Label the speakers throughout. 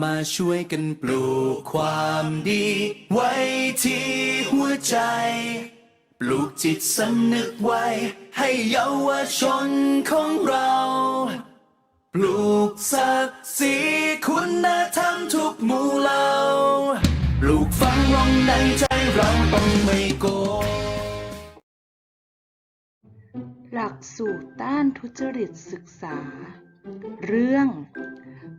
Speaker 1: มาช่วยกันปลูกความดี ไว้ที่หัวใจ ปลูกจิตสำนึกไว้ ให้เยาวชนของเรา ปลูกศักดิ์ศรีคุณธรรมทุกหมู่เหล่าปลูกฝังลงในใจเราต้องไม่โกง
Speaker 2: หลักสูตรต้านทุจริตศึกษา เรื่อง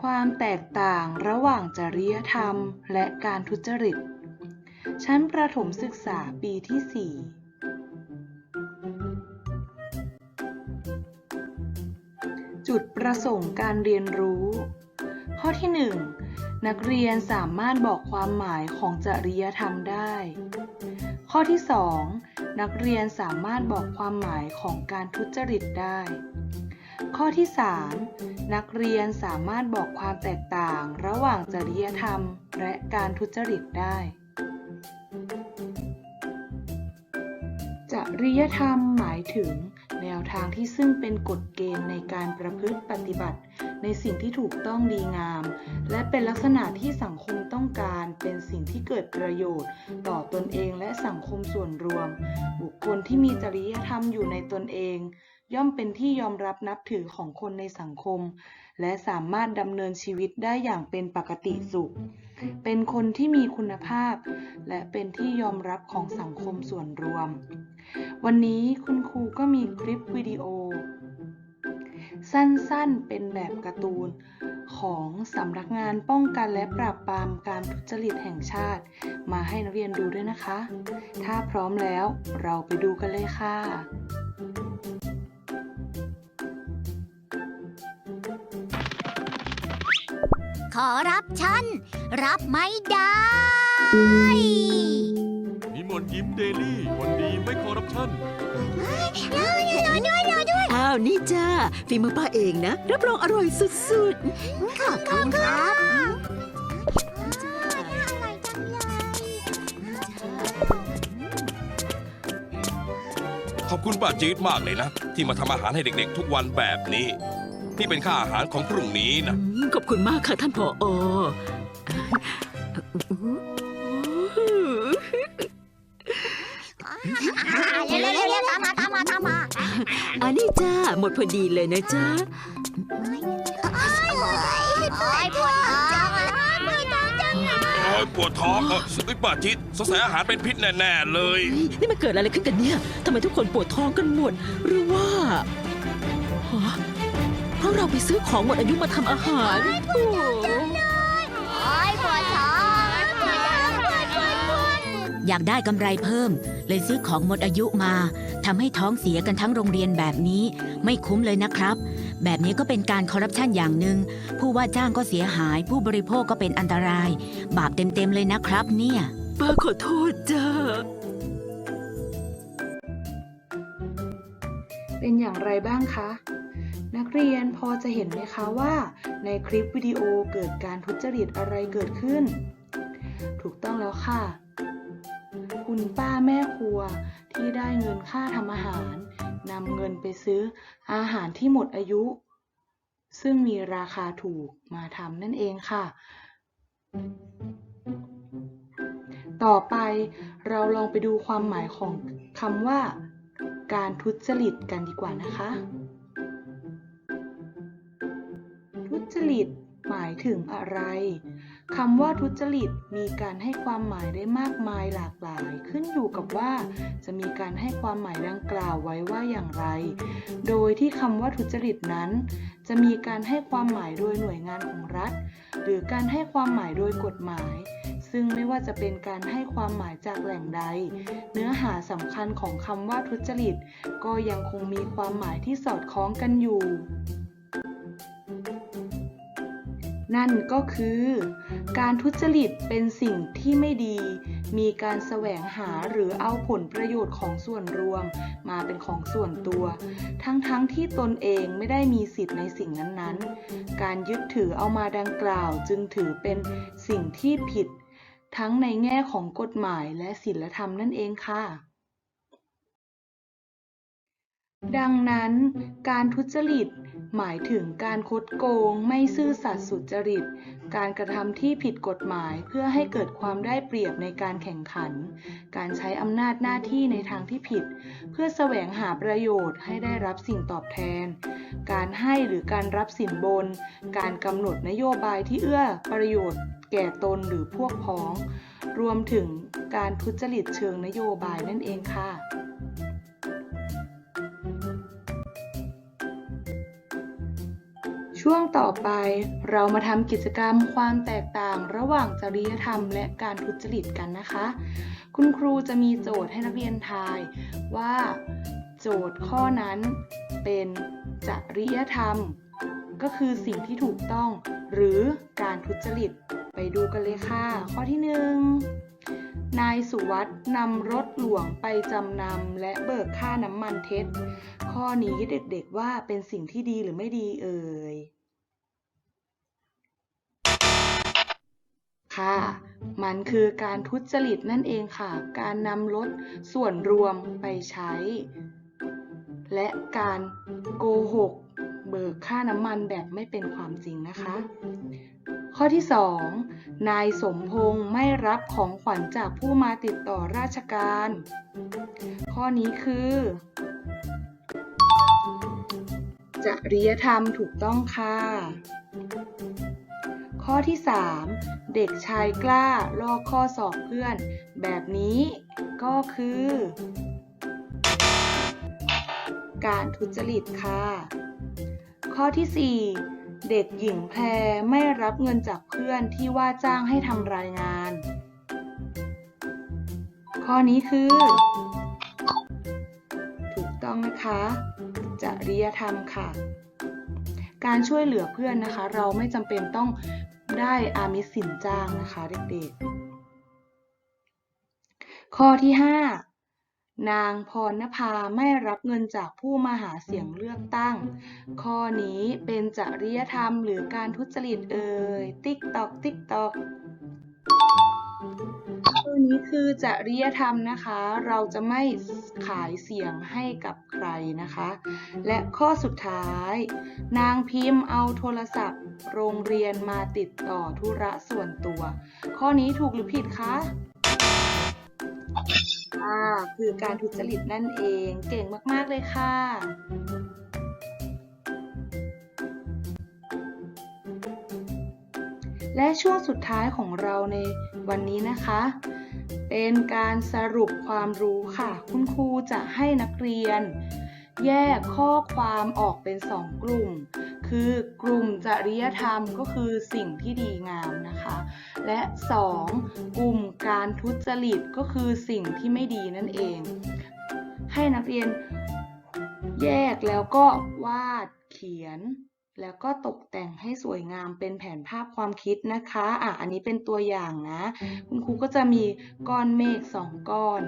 Speaker 2: ความแตกต่างระหว่างจริยธรรมและการทุจริต ชั้นประถมศึกษาปีที่ 4จุดประสงค์การเรียนรู้ ข้อที่ 1 นักเรียนสามารถบอกความหมายของจริยธรรมได้ ข้อที่ 2 นักเรียนสามารถบอกความหมายของการทุจริตได้ ข้อที่ 3 นักเรียนสามารถบอกความแตกต่างระหว่างจริยธรรม และการทุจริตได้ จริยธรรมหมายถึง แนวทางที่ซึ่งเป็นกฎเกณฑ์ในการประพฤติปฏิบัติ ในสิ่งที่ถูกต้องดีงาม และเป็นลักษณะที่สังคมต้องการเป็นสิ่งที่เกิดประโยชน์ ต่อตนเองและสังคมส่วนรวม บุคคลที่มีจริยธรรมอยู่ในตนเอง ย่อมเป็นที่ยอมรับนับถือของคนในสังคม และสามารถดำเนินชีวิตได้อย่างเป็นปกติสุข เป็นคนที่มีคุณภาพ และเป็นที่ยอมรับของสังคมส่วนรวม วันนี้คุณครูก็มีคลิปวิดีโอ สั้นๆเป็นแบบการ์ตูนของสำนักงานป้องกันและปราบปรามการทุจริตแห่งชาติ มาให้นักเรียนดูด้วยนะคะ ถ้าพร้อมแล้วเราไปดูกันเลยค่ะ
Speaker 3: อรับฉัน รับไม่ได้
Speaker 4: นิมนต์ยิ้มเดลี่คนดีไม่คอร์รัปชัน
Speaker 5: อ้าวนี่จ้าฝีมือป้าเองนะ รับรองอร่อยสุด
Speaker 3: ขอบคุณครับ
Speaker 6: ขอบคุณป้าจี๊ดมากเลยนะ ที่มาทำอาหารให้เด็กๆ ทุกวันแบบนี้ นี่เป็นค่าอาหารของพรุ่งนี้
Speaker 5: ๆ
Speaker 6: นะ
Speaker 5: อืมขอบคุณมากค่ะท่านผออ
Speaker 3: เร็วๆเร็วๆตามมาตามมาตามมา
Speaker 5: อันนี้จ้าหมดพอดีเลยนะจ้า
Speaker 3: โอ้ยปวดท้องอะปวดท้องจังเลย
Speaker 6: โอ้ยปวดท้องเออไอ้ป้าจี๊ดสงสัยอาหารเป็นพิษแน่ๆเลย
Speaker 5: เฮ้ยนี่มันเกิดอะไรขึ้นกันเนี่ยทำไมทุกคนปวดท้องกันหมดหรือว่าฮะ เพราะเราไปซื้อของหมดอายุมาทำอาหารโอ้
Speaker 3: โอ้ยปวดท้องปวดท้องปวดปวดปวด
Speaker 7: อยากได้กำไรเพิ่ม เลยซื้อของหมดอายุมาทำให้ท้องเสียกันทั้งโรงเรียนแบบนี้ ไม่คุ้มเลยนะครับ แบบนี้ก็เป็นการคอร์รัปชันอย่างหนึ่งผู้ว่าจ้างก็เสียหาย ผู้บริโภคก็เป็นอันตราย บาปเต็มๆเลยนะครับ เนี่ย
Speaker 5: ป้าขอโทษจ้า
Speaker 2: เป็นอย่างไรบ้างคะ นักเรียนพอจะเห็นไหมคะว่า ในคลิปวิดีโอเกิดการทุจริตอะไรเกิดขึ้น ถูกต้องแล้วค่ะ คุณป้าแม่ครัวที่ได้เงินค่าทำอาหารนำเงินไปซื้ออาหารที่หมดอายุ ซึ่งมีราคาถูกมาทำนั่นเองค่ะ ต่อไปเราลองไปดูความหมายของคำว่า การทุจริตกันดีกว่านะคะ จริต หมายถึงอะไรคำว่าทุจริตมีการให้ความหมายได้มากมายหลากหลาย ขึ้นอยู่กับว่า จะมีการให้ความหมายดังกล่าวไว้ว่าอย่างไร โดยที่คำว่าทุจริตนั้น จะมีการให้ความหมายโดยหน่วยงานของรัฐ หรือการให้ความหมายโดยกฎหมาย ซึ่งไม่ว่าจะเป็นการให้ความหมายจากแหล่งใด เนื้อหาสำคัญของคำว่าทุจริต ก็ยังคงมีความหมายที่สอดคล้องกันอยู่ นั่นก็คือ การทุจริตเป็นสิ่งที่ไม่ดี มีการแสวงหาหรือเอาผลประโยชน์ของส่วนรวม มาเป็นของส่วนตัว ทั้งๆทที่ตนเองไม่ได้มีสิทธิ์ในสิ่งนั้นๆ การยึดถือเอามาดังกล่าวจึงถือเป็นสิ่งที่ผิด ทั้งในแง่ของกฎหมายและศีลธรรมนั่นเองค่ะ ดังนั้น การทุจริตหมายถึงการคดโกง ไม่ซื่อสัตย์สุจริต การกระทำที่ผิดกฎหมายเพื่อให้เกิดความได้เปรียบในการแข่งขัน การใช้อำนาจหน้าที่ในทางที่ผิด เพื่อแสวงหาประโยชน์ให้ได้รับสิ่งตอบแทน การให้หรือการรับสินบน การกำหนดนโยบายที่เอื้อประโยชน์แก่ตนหรือพวกพ้อง รวมถึงการทุจริตเชิงนโยบายนั่นเองค่ะ ช่วงต่อไปเรามาทำกิจกรรมความแตกต่างระหว่างจริยธรรมและการทุจริตกันนะคะ คุณครูจะมีโจทย์ให้นักเรียนทายว่า โจทย์ข้อนั้นเป็นจริยธรรม ก็คือสิ่งที่ถูกต้อง หรือการทุจริตไปดูกันเลยค่ะ ข้อที่หนึ่งนายสุวัสด์นำรถหลวงไปจำนำและเบิกค่าน้ำมันเท็จ ข้อนี้เด็กๆว่าเป็นสิ่งที่ดีหรือไม่ดีเอ่ย ค่ะ มันคือการทุจริตนั่นเองค่ะ การนำรถส่วนรวมไปใช้ และการโกหก เบิกค่าน้ำมันแบบไม่เป็นความจริงนะคะ ข้อที่ 2 นายสมพงษ์ไม่รับของขวัญจากผู้มาติดต่อราชการ ข้อนี้คือจริยธรรมถูกต้องค่ะ ข้อที่ 3 เด็กชายกล้าลอกข้อสอบเพื่อน แบบนี้ก็คือ การทุจริตค่ะ ข้อที่ 4 เด็กหญิงแพรไม่รับเงินจากเพื่อนที่ว่าจ้างให้ทำรายงาน ข้อนี้คือ ถูกต้องนะคะจริยธรรมค่ะการช่วยเหลือเพื่อนนะคะ เราไม่จำเป็นต้อง ได้อามิสสินจ้างนะคะเด็กๆ ข้อที่ 5 นางพรณภาไม่รับเงินจากผู้มาหาเสียงเลือกตั้ง ข้อนี้เป็นจริยธรรมหรือการทุจริตเอ่ย ติ๊กตอก ติ๊กตอกข้อนี้คือจริยธรรมนะคะ เราจะไม่ขายเสียงให้กับใครนะคะ และข้อสุดท้าย นางพิมพ์เอาโทรศัพท์ โรงเรียนมาติดต่อธุระส่วนตัว ข้อนี้ถูกหรือผิดคะอ่าคือการทุจริตนั่นเอง เก่งมาก ๆ เลยค่ะและช่วงสุดท้ายของเราในวันนี้นะคะ เป็นการสรุปความรู้ค่ะ คุณครูจะให้นักเรียน แยกข้อความออกเป็นสองกลุ่ม คือกลุ่มจริยธรรมก็คือสิ่งที่ดีงามนะคะ และ 2. กลุ่มการทุจริตก็คือสิ่งที่ไม่ดีนั่นเอง ให้นักเรียนแยกแล้วก็วาดเขียน แล้วก็ตกแต่งให้สวยงามเป็นแผนภาพความคิดนะคะอะอันนี้เป็นตัวอย่างนะ คุณครูก็จะมีก้อนเมฆสองก้อน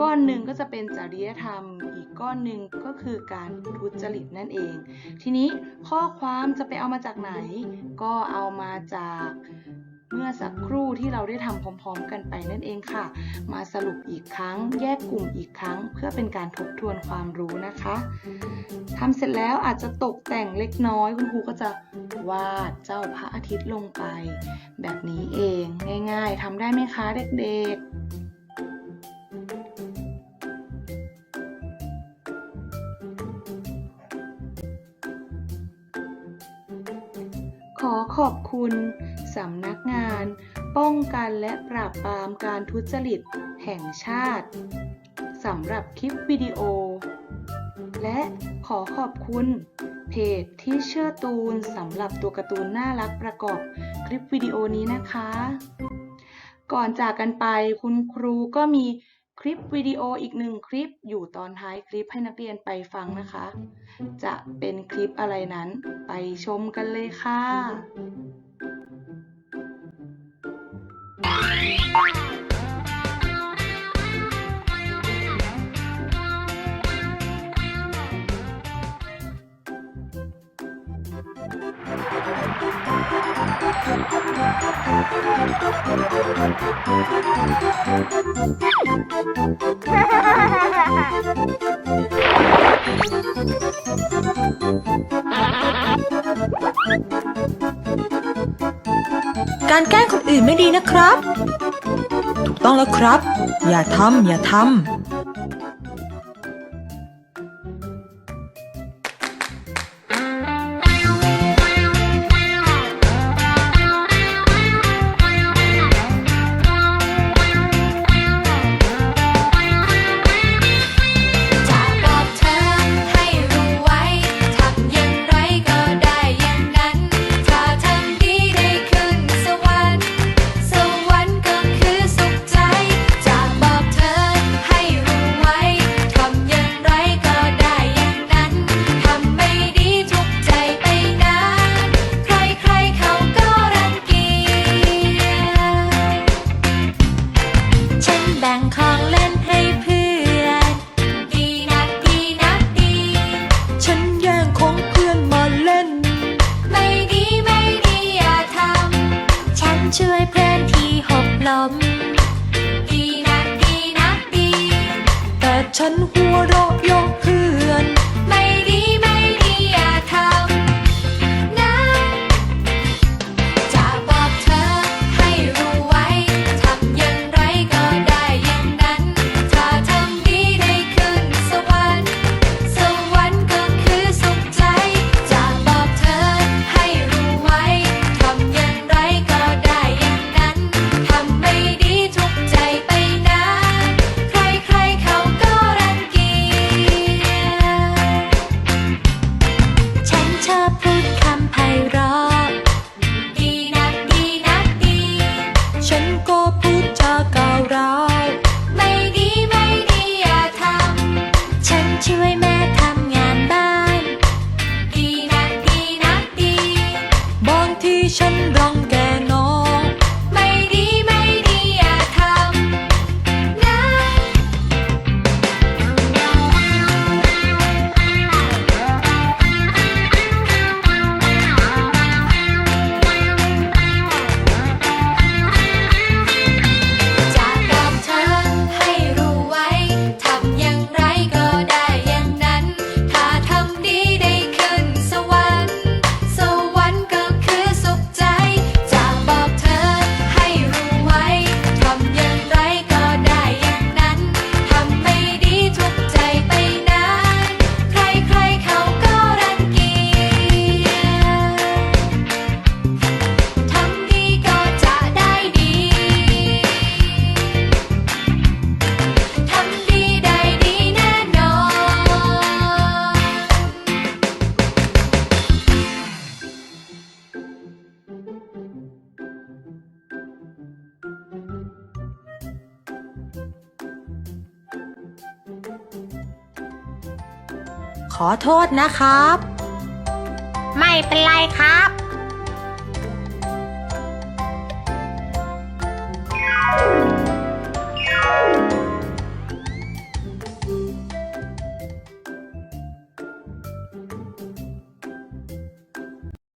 Speaker 2: ก้อนหนึ่งก็จะเป็นจริยธรรม ก้อนหนึ่งก็คือการทุจริตนั่นเอง ทีนี้ข้อความจะไปเอามาจากไหน ก็เอามาจากเมื่อสักครู่ที่เราได้ทำพร้อมๆ กันไปนั่นเองค่ะ มาสรุปอีกครั้ง แยกกลุ่มอีกครั้ง เพื่อเป็นการทบทวนความรู้นะคะทำเสร็จแล้วอาจจะตกแต่งเล็กน้อย คุณครูก็จะวาดเจ้าพระอาทิตย์ลงไป แบบนี้เองง่ายๆทำได้ไหมคะเด็กๆ อขอบคุณสำนักงาน ป้องกันและปราบปรามการทุจริตแห่งชาติสำหรับคลิปวิดีโอ และขอขอบคุณ เพจที่เชื่อตูนสำหรับตัวการ์ตูนน่ารักประกอบคลิปวิดีโอนี้นะคะ ก่อนจากกันไปคุณครูก็มี คลิปวิดีโออีกหนึ่งคลิปอยู่ตอนท้ายคลิปให้นักเรียนไปฟังนะคะ จะเป็นคลิปอะไรนั้นไปชมกันเลยค่ะ
Speaker 3: Thank
Speaker 8: การแกล้งคนอื่นไม่ดีนะครับ ถูกต้องแล้วครับ อย่าทำอย่าทำ ขอโทษนะครับ
Speaker 3: ไม่เป็นไรครับ